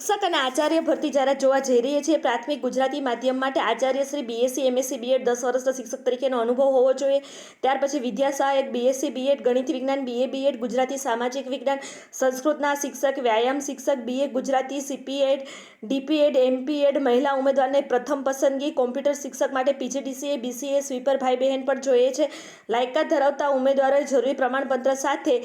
શિક્ષક અને આચાર્ય ભરતી જાહેરાત જોવા જઈ રહી છે પ્રાથમિક ગુજરાતી માધ્યમ માટે Acharya Shri BSc MSc B Ed દસ વર્ષના શિક્ષક તરીકેનો અનુભવ હોવો જોઈએ. ત્યાર પછી વિદ્યા સહાયક બીએસસી બીએડ ગણિત વિજ્ઞાન બીએ બીએડ ગુજરાતી સામાજિક વિજ્ઞાન, સંસ્કૃતના શિક્ષક, વ્યાયામ શિક્ષક BA Gujarati CPEd DPEd MPEd મહિલા ઉમેદવારને પ્રથમ પસંદગી કોમ્પ્યુટર શિક્ષક માટે પીજીડીસીએ બીસીએ સ્વીપર ભાઈ બહેન પણ જોઈએ છે. લાયકાત ધરાવતા ઉમેદવારોએ જરૂરી પ્રમાણપત્ર સાથે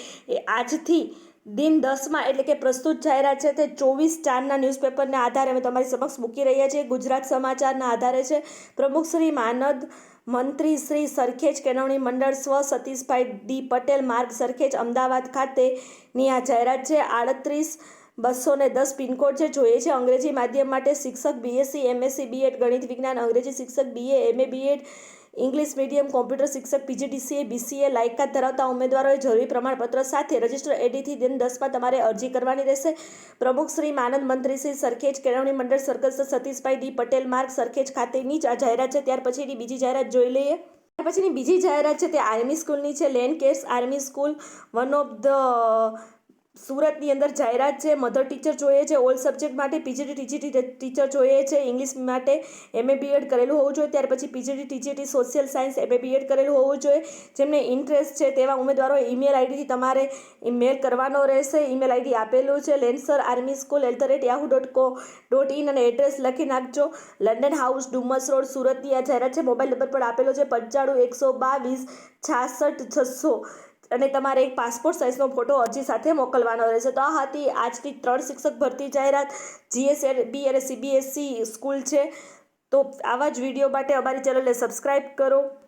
આજથી દિન દસમાં એટલે કે પ્રસ્તુત જાહેરાત છે તે ચોવીસ ચારના ન્યૂઝપેપરના આધારે અમે તમારી સમક્ષ મૂકી રહ્યા છીએ. ગુજરાત સમાચારના આધારે છે. પ્રમુખ શ્રી માનદ મંત્રી શ્રી સરખેજ કેળવણી મંડળ સ્વ સતીશભાઈ ડી પટેલ માર્ગ સરખેજ અમદાવાદ ખાતેની આ જાહેરાત છે. આડત્રીસ બસો ને દસ પિનકોડ છે જોઈએ છે, અંગ્રેજી માધ્યમ માટે શિક્ષક બીએસસી એમએસસી બીએડ ગણિત વિજ્ઞાન, અંગ્રેજી શિક્ષક BA MA BEd English medium, computer શિક્ષક પીજીડીસીએ બીસીએ લાયકાત ધરાવતા ઉમેદવારોએ જરૂરી પ્રમાણપત્ર સાથે રજિસ્ટર એડીથી દિન દસમાં તમારે અરજી કરવાની રહેશે. પ્રમુખ શ્રી માનદ મંત્રી શ્રી સરખેજ કેળવણી મંડળ સર્કલ સતીશભાઈ ડી પટેલ માર્ગ સરખેજ ખાતેની જ આ જાહેરાત છે. ત્યાર પછીની બીજી જાહેરાત જોઈ લઈએ. ત્યાર પછીની બીજી જાહેરાત છે તે આર્મી સ્કૂલની છે. Lane case army school one of the સુરતની અંદર જાહેરાત છે, મધર ટીચર જોઈએ છે, ઓલ સબ્જેક્ટ માટે પીજીટી, ટીજીટી ટીચર જોઈએ છે, ઇંગ્લિશ માટે એમએ બીએડ કરેલું હોવું જોઈએ, ત્યાર પછી PGT, TGT, social science MA BEd કરેલું હોવું જોઈએ. જેમને ઇન્ટરેસ્ટ છે તેવા ઉમેદવારો ઈમેલ આઈડીથી તમારે મેલ કરવાનો રહેશે. ઈમેલ આઈડી આપેલું છે, Lancer army school at the rate Yahoo dot co, dot in અને એડ્રેસ લખી નાખજો. લંડન હાઉસ, ડુમસ રોડ, સુરતની આ જાહેરાત છે. મોબાઈલ નંબર પણ આપેલો છે, પંચાણું, એકસો બાવીસ, છાસઠ, છસો. અને તમારે એક પાસપોર્ટ સાઇઝનો ફોટો અરજી સાથે મોકલવાનો રહેશે. તો આ હતી આજની ત્રણ શિક્ષક ભરતી જાહેરાત. જીએસબી અને સીબીએસસી સ્કૂલ છે. તો આવા જ વીડિયો માટે અમારી ચેનલને સબસ્ક્રાઈબ કરો.